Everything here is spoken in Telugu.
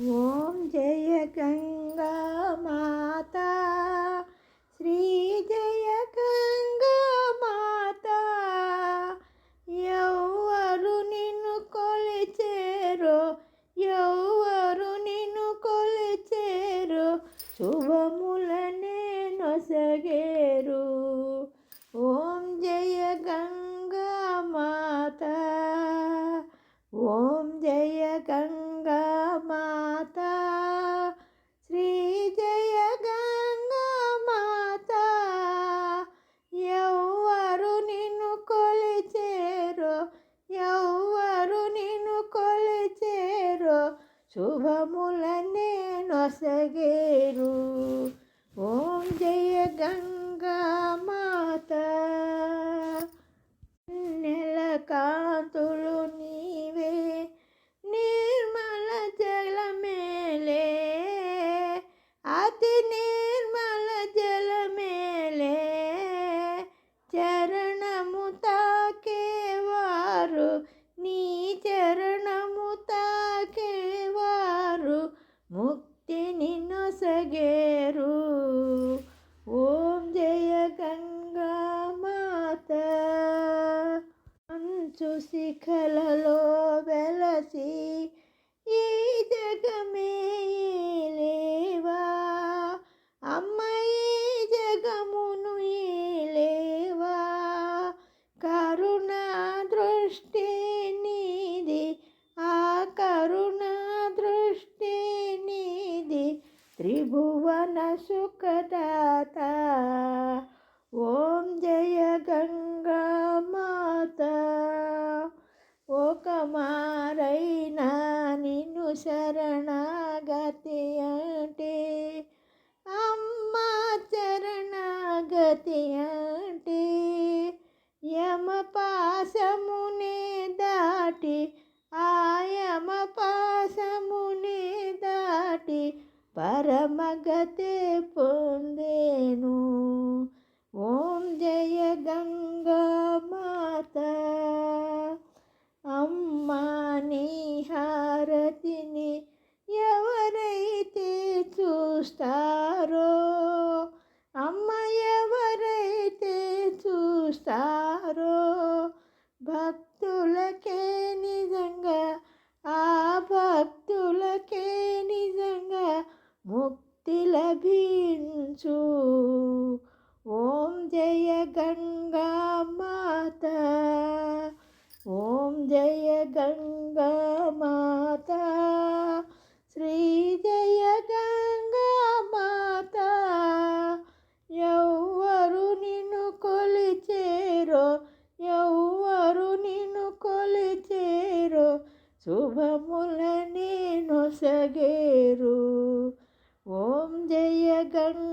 ఓం జయ గంగా మాత. శ్రీ జయ గంగా మాత. ఎవరు నిన్ను కొలిచేరో ఎవరు నిన్ను కొలిచేరో శుభములనే నొసగేరు. ఓం జయ గంగా మాత. ఓం శుభములనే నొసగేరు. ఓం జయ గంగ శిఖలలో వెలసి ఈ జగమే లేవా? అమ్మ ఈ జగమును లేవా కరుణ దృష్టి నీది ఆ కరుణ దృష్టి నీది త్రిభువన సుఖదాత. ఓం జయ నిన్ను శరణాగతి అంటే అమ్మ చరణాగతి అంటే యమ పాశమునే దాటి ఆయమ పాశమునే దాటి పరమగతే పొంది చూస్తారో? అమ్మ ఎవరైతే చూస్తారో? భక్తులకే నిజంగా ఆ భక్తులకే నిజంగా ముక్తి లభించు. ఓం జయ గంగా మాత. ఓం జయ గంగా మాత. శ్రీ శుభములని నొసగేరు ఓం జయ గంగా